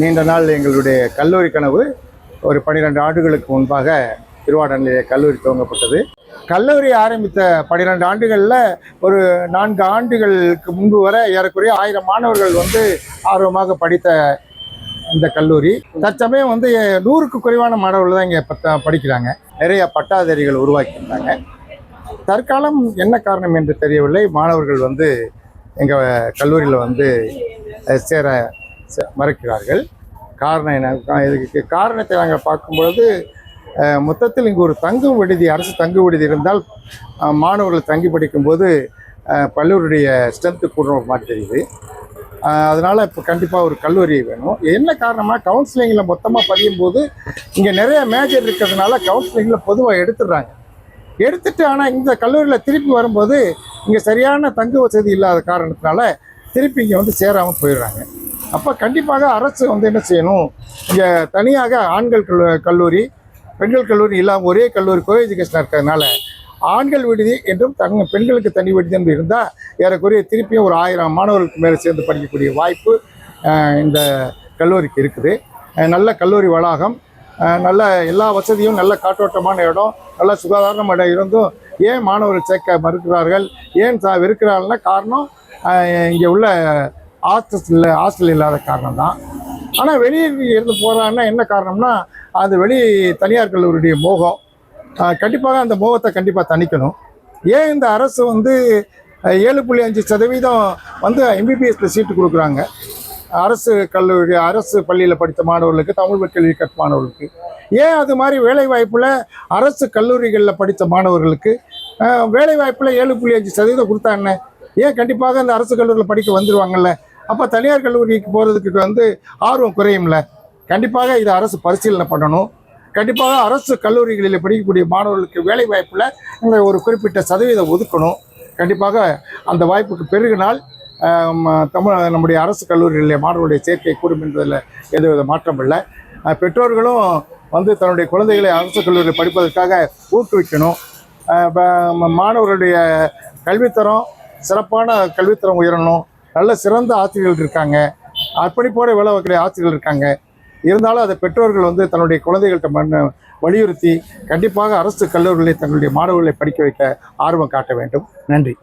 நீண்ட நாள் எங்களுடைய கல்லூரி கனவு ஒரு பன்னிரெண்டு ஆண்டுகளுக்கு முன்பாக திருவாடனிலே கல்லூரி துவங்கப்பட்டது. கல்லூரி ஆரம்பித்த பன்னிரெண்டு ஆண்டுகளில் ஒரு நான்கு ஆண்டுகளுக்கு முன்பு வரை ஏறக்குறைய ஆயிரம் மாணவர்கள் வந்து ஆர்வமாக படித்த இந்த கல்லூரி. தற்சமயம் வந்து நூறுக்கு குறைவான மாணவர்கள் தான் இங்கே படிக்கிறாங்க. நிறைய பட்டாதாரிகள் உருவாக்கியிருந்தாங்க தற்காலம் என்ன காரணம் என்று தெரியவில்லை. மாணவர்கள் வந்து எங்கள் கல்லூரியில் வந்து சேர ச- மறுக்கிறார்கள். காரணம் என்ன? இதுக்கு காரணத்தை நாங்கள் பார்க்கும்பொழுது மொத்தத்தில் இங்கு ஒரு தங்கும் விடுதி அரசு தங்கு விடுதி இருந்தால் மாணவர்கள் தங்கி படிக்கும்போது பல்லூருடைய ஸ்ட்ரென்த்து கூடுற மாதிரி தெரியுது. அதனால் இப்போ கண்டிப்பாக ஒரு கல்லூரி வேணும். என்ன காரணமாக கவுன்சிலிங்கில் மொத்தமாக பதியும் போது இங்கே நிறைய மேஜர் இருக்கிறதுனால கவுன்சிலிங்கில் பொதுவாக எடுத்துடுறாங்க. எடுத்துட்டு ஆனால் இந்த கல்லூரியில் திருப்பி வரும்போது இங்கே சரியான தங்கு வசதி இல்லாத காரணத்தினால திருப்பி இங்கே வந்து சேராமல் போயிடுறாங்க. அப்போ கண்டிப்பாக அரசு வந்து என்ன செய்யணும்? இங்கே தனியாக ஆண்கள் கல் கல்லூரி பெண்கள் கல்லூரி இல்லாமல் ஒரே கல்லூரி கோ எஜுகேஷன் இருக்கிறதுனால ஆண்கள் விடுதி என்றும் தங்க பெண்களுக்கு தனி விடுதி என்று இருந்தால் ஏறக்குறைய திருப்பியும் ஒரு ஆயிரம் மாணவர்களுக்கு மேலே சேர்ந்து படிக்கக்கூடிய வாய்ப்பு இந்த கல்லூரிக்கு இருக்குது. நல்ல கல்லூரி வளாகம் நல்ல எல்லா வசதியும் நல்ல காற்றோட்டமான இடம் நல்ல சுகாதாரமான இடம் இருந்தும் ஏன் மாணவர்கள் சேர்க்க மறுக்கிறார்கள்? ஏன் சா வெறுக்கிறார்கள்னா காரணம் இங்கே உள்ள ஹாஸ்டல் ஹாஸ்டல் இல்லாத காரணம் தான் ஆனால் வெளியே இருந்து போகிறான்னா என்ன காரணம்னா அது வெளி தனியார் கல்லூரியுடைய மோகம். கண்டிப்பாக அந்த மோகத்தை கண்டிப்பாக தணிக்கணும். ஏன் இந்த அரசு வந்து ஏழு புள்ளி அஞ்சு சதவீதம் வந்து எம்பிபிஎஸ்ல சீட்டு கொடுக்குறாங்க? அரசு கல்லூரி அரசு பள்ளியில் படித்த மாணவர்களுக்கு தமிழ் கல்வி கற்ற மாணவர்களுக்கு. ஏன் அது மாதிரி வேலைவாய்ப்பில் அரசு கல்லூரிகளில் படித்த மாணவர்களுக்கு வேலைவாய்ப்பில் ஏழு புள்ளி அஞ்சு சதவீதம் கொடுத்தா ஏன் கண்டிப்பாக அந்த அரசு கல்லூரியில் படிக்க வந்துருவாங்கல்ல? அப்போ தனியார் கல்லூரிக்கு போகிறதுக்கு வந்து ஆர்வம் குறையும்ல? கண்டிப்பாக இதை அரசு பரிசீலனை பண்ணணும். கண்டிப்பாக அரசு கல்லூரிகளில் படிக்கக்கூடிய மாணவர்களுக்கு வேலை வாய்ப்பில் இந்த ஒரு குறிப்பிட்ட சதவீதம் ஒதுக்கணும். கண்டிப்பாக அந்த வாய்ப்புக்கு பெருகினால் தமிழ் நம்முடைய அரசு கல்லூரிகளில் மாணவர்களுடைய சேர்க்கை கூடும் என்பதில் எந்தவித மாற்றம் இல்லை. பெற்றோர்களும் வந்து தன்னுடைய குழந்தைகளை அரசு கல்லூரியில் படிப்பதற்காக ஊக்குவிக்கணும். மாணவர்களுடைய கல்வித்தரம் சிறப்பான கல்வித்தரம் உயரணும். நல்ல சிறந்த ஆசிரியர்கள் இருக்காங்க. அர்ப்பணிப்போட வேலை வைக்கிற ஆசிரியர்கள் இருக்காங்க. இருந்தாலும் அதை பெற்றோர்கள் வந்து தன்னுடைய குழந்தைகள்கிட்ட மண்ண வலியுறுத்தி கண்டிப்பாக அரசு கல்லூரிகளை தங்களுடைய மாணவர்களை படிக்க வைக்க ஆர்வம் காட்ட வேண்டும். நன்றி.